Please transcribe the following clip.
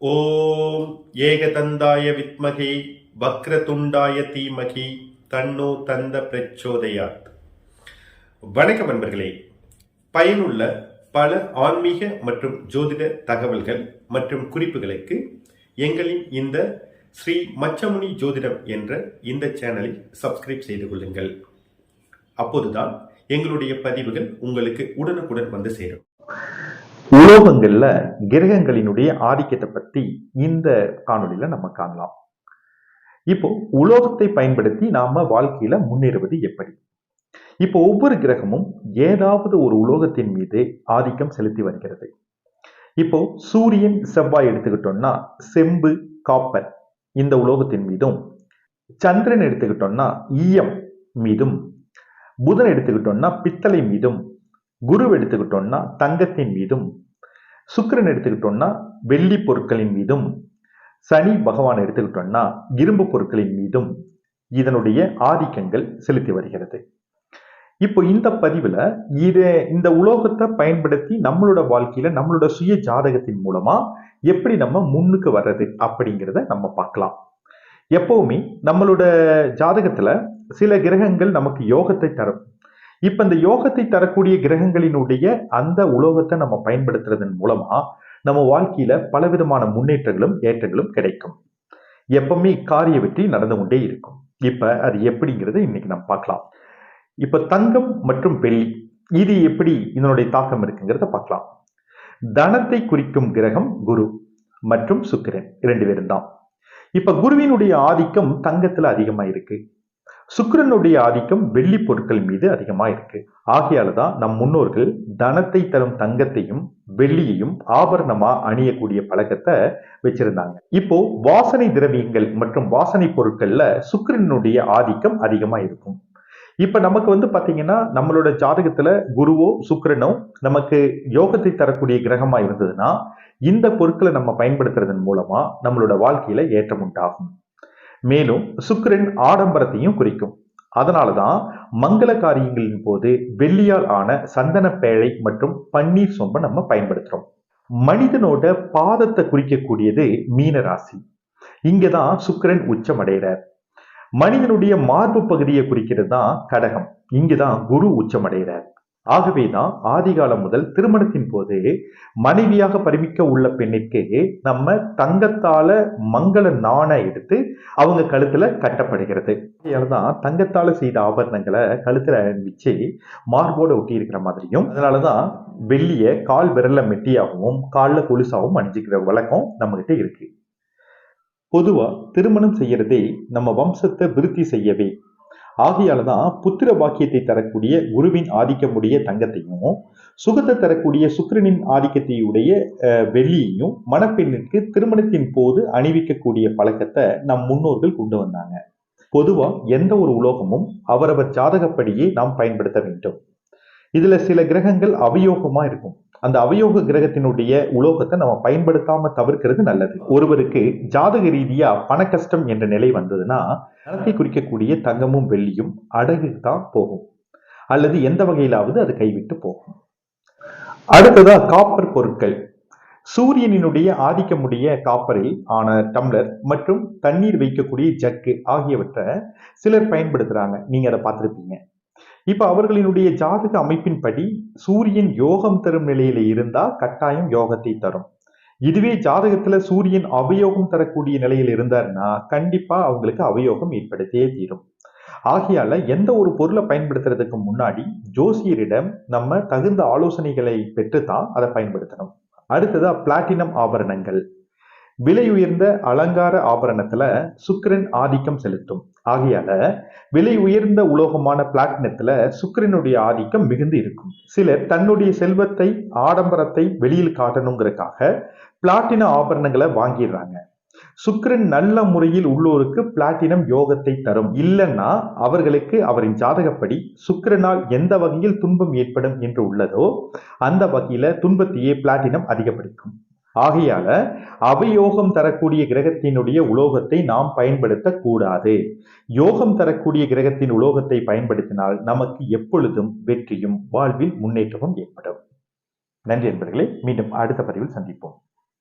ஓம் ஏகதந்தாய வித்மகி வக்ரதுண்டாய தீமகி தன்னோ தந்த பிரச்சோதயாத். வணக்கம் நண்பர்களே. பயனுள்ள பல ஆன்மீக மற்றும் ஜோதிட தகவல்கள் மற்றும் குறிப்புகளுக்கு எங்களின் இந்த ஸ்ரீ மச்சமுனி ஜோதிடம் என்ற இந்த சேனலை சப்ஸ்கிரைப் செய்து கொள்ளுங்கள். அப்போதுதான் எங்களுடைய பதிவுகள் உங்களுக்கு உடனுக்குடன் வந்து சேரும். உலோகங்கள்ல கிரகங்களினுடைய ஆதிக்கத்தை பத்தி இந்த காணொலியில் நம்ம காணலாம். இப்போ உலோகத்தை பயன்படுத்தி நாம வாழ்க்கையில முன்னேறுவது எப்படி? இப்போ ஒவ்வொரு கிரகமும் ஏதாவது ஒரு உலோகத்தின் மீது ஆதிக்கம் செலுத்தி வருகிறது. இப்போ சூரியன் செவ்வாய் எடுத்துக்கிட்டோம்னா செம்பு காப்பர் இந்த உலோகத்தின் மீதும் சந்திரன் எடுத்துக்கிட்டோம்னா ஈயம் மீதும் புதன் எடுத்துக்கிட்டோம்னா பித்தளை மீதும் குரு எடுத்துக்கிட்டோம்னா தங்கத்தின் மீதும் சுக்கிரன் எடுத்துக்கிட்டோம்னா வெள்ளி பொருட்களின் மீதும் சனி பகவான் எடுத்துக்கிட்டோம்னா இரும்பு பொருட்களின் மீதும் இதனுடைய ஆதிக்கங்கள் செலுத்தி வருகிறது. இப்போ இந்த பதிவுல இது இந்த உலோகத்தை பயன்படுத்தி நம்மளோட வாழ்க்கையில நம்மளோட சுய ஜாதகத்தின் மூலமா எப்படி நம்ம முன்னுக்கு வர்றது அப்படிங்கிறத நம்ம பார்க்கலாம். எப்பவுமே நம்மளோட ஜாதகத்துல சில கிரகங்கள் நமக்கு யோகத்தை தரும். இப்ப இந்த யோகத்தை தரக்கூடிய கிரகங்களினுடைய அந்த உலோகத்தை நம்ம பயன்படுத்துறதன் மூலமா நம்ம வாழ்க்கையில பலவிதமான முன்னேற்றங்களும் ஏற்றங்களும் கிடைக்கும். எப்பவுமே காரிய வெற்றி நடந்து கொண்டே இருக்கும். இப்ப அது எப்படிங்கிறத இன்னைக்கு நம்ம பார்க்கலாம். இப்ப தங்கம் மற்றும் வெள்ளி இது எப்படி இதனுடைய தாக்கம் இருக்குங்கிறத பார்க்கலாம். தனத்தை குறிக்கும் கிரகம் குரு மற்றும் சுக்கிரன் இரண்டு பேரும் தான் இப்ப குருவினுடைய ஆதிக்கம் தங்கத்துல அதிகமா இருக்கு சுக்கரனுடைய ஆதிக்கம் வெள்ளி பொருட்கள் மீது அதிகமாக இருக்கு. ஆகையால தான் நம் முன்னோர்கள் தனத்தை தரும் தங்கத்தையும் வெள்ளியையும் ஆபரணமா அணியக்கூடிய பழக்கத்தை வச்சிருந்தாங்க. இப்போ வாசனை திரவியங்கள் மற்றும் வாசனை பொருட்கள்ல சுக்கரனுடைய ஆதிக்கம் அதிகமா இருக்கும். இப்ப நமக்கு வந்து பாத்தீங்கன்னா நம்மளோட ஜாதகத்துல குருவோ சுக்கரனோ நமக்கு யோகத்தை தரக்கூடிய கிரகமா இருந்ததுன்னா இந்த பொருட்களை நம்ம பயன்படுத்துறதன் மூலமா நம்மளோட வாழ்க்கையில ஏற்றம் உண்டாகும். மேலும் சுக்கிரன் ஆடம்பரத்தையும் குறிக்கும். அதனாலதான் மங்கள காரியங்களின் போது வெள்ளியால் ஆன சந்தன பேழை மற்றும் பன்னீர் சொம்பை நம்ம பயன்படுத்துறோம். மனிதனோட பாதத்தை குறிக்கக்கூடியது மீன ராசி. இங்கதான் சுக்கிரன் உச்சமடைகிறார் மனிதனுடைய மார்பு பகுதியை குறிக்கிறது தான் கடகம். இங்குதான் குரு உச்சமடைகிறார் ஆகவேதான் ஆதிகாலம் முதல் திருமணத்தின் போது மனைவியாக பரிமிக்க உள்ள பெண்ணிற்கு நம்ம தங்கத்தால மங்கள நாண எடுத்து அவங்க கழுத்துல கட்டப்படுகிறது. தான் தங்கத்தால செய்த ஆபரணங்களை கழுத்துல அணிவிச்சு மார்போட ஒட்டி இருக்கிற மாதிரியும் அதனாலதான் வெள்ளிய கால் விரல்ல மெட்டியாகவும் காலில் கொலுசாகவும் அணிஞ்சுக்கிற வழக்கம் நம்ம கிட்ட இருக்கு. பொதுவா திருமணம் செய்யறதே நம்ம வம்சத்தை விருத்தி செய்யவே ஆகையால தான் புத்திர பாக்கியத்தை தரக்கூடிய குருவின் ஆதிக்கமுடைய தங்கத்தையும் சுகத்தை தரக்கூடிய சுக்கிரனின் ஆதிக்கத்தையுடைய வெள்ளியையும் மணப்பெண்ணிற்கு திருமணத்தின் போது அணிவிக்கக்கூடிய பழக்கத்தை நம் முன்னோர்கள் கொண்டு வந்தாங்க. பொதுவா எந்த ஒரு உலோகமும் அவரவர் ஜாதகப்படியே நாம் பயன்படுத்த வேண்டும். இதுல சில கிரகங்கள் அவயோகமா இருக்கும். அந்த அவயோக கிரகத்தினுடைய உலோகத்தை நம்ம பயன்படுத்தாம தவிர்க்கிறது நல்லது. ஒருவருக்கு ஜாதக ரீதியா பண கஷ்டம் என்ற நிலை வந்ததுன்னா தனத்தை குறிக்கக்கூடிய தங்கமும் வெள்ளியும் அடகு தான் போகும். அல்லது எந்த வகையிலாவது அது கைவிட்டு போகும். அடுத்ததா காப்பர் பொருட்கள். சூரியனினுடைய ஆதிக்கமுடைய காப்பரில் ஆன டம்ளர் மற்றும் தண்ணீர் வைக்கக்கூடிய ஜக்கு ஆகியவற்றை சிலர் பயன்படுத்துறாங்க. நீங்க அதை பார்த்துருப்பீங்க. இப்போ அவர்களினுடைய ஜாதக அமைப்பின்படி சூரியன் யோகம் தரும் நிலையில இருந்தா கட்டாயம் யோகத்தை தரும். இதுவே ஜாதகத்துல சூரியன் அவயோகம் தரக்கூடிய நிலையில் இருந்தாருன்னா கண்டிப்பா அவங்களுக்கு அவயோகம் ஏற்படுத்தியே தீரும். ஆகையால எந்த ஒரு பொருளை பயன்படுத்துறதுக்கு முன்னாடி ஜோசியரிடம் நம்ம தகுந்த ஆலோசனைகளை பெற்றுத்தான் அதை பயன்படுத்தணும். அடுத்ததா பிளாட்டினம் ஆபரணங்கள். விலையுயர்ந்த அலங்கார ஆபரணத்துல சுக்கிரன் ஆதிக்கம் செலுத்தும். ஆகையால விலை உயர்ந்த உலோகமான பிளாட்டினத்துல சுக்கிரனுடைய ஆதிக்கம் மிகுந்து இருக்கும். சிலர் தன்னுடைய செல்வத்தை ஆடம்பரத்தை வெளியில் காட்டணுங்கிறதுக்காக பிளாட்டின ஆபரணங்களை வாங்கிடுறாங்க. சுக்கிரன் நல்ல முறையில் உள்ளோருக்கு பிளாட்டினம் யோகத்தை தரும். இல்லைன்னா அவர்களுக்கு அவரின் ஜாதகப்படி சுக்கிரனால் எந்த வகையில் துன்பம் ஏற்படும் என்று உள்ளதோ அந்த வகையில துன்பத்தையே பிளாட்டினம் அதிகப்படுத்தும். ஆகையால அவயோகம் தரக்கூடிய கிரகத்தினுடைய உலோகத்தை நாம் பயன்படுத்தக்கூடாது. யோகம் தரக்கூடிய கிரகத்தின் உலோகத்தை பயன்படுத்தினால் நமக்கு எப்பொழுதும் வெற்றியும் வாழ்வில் முன்னேற்றமும் ஏற்படும். நன்றி என்பர்களே மீண்டும் அடுத்த பதிவில் சந்திப்போம்.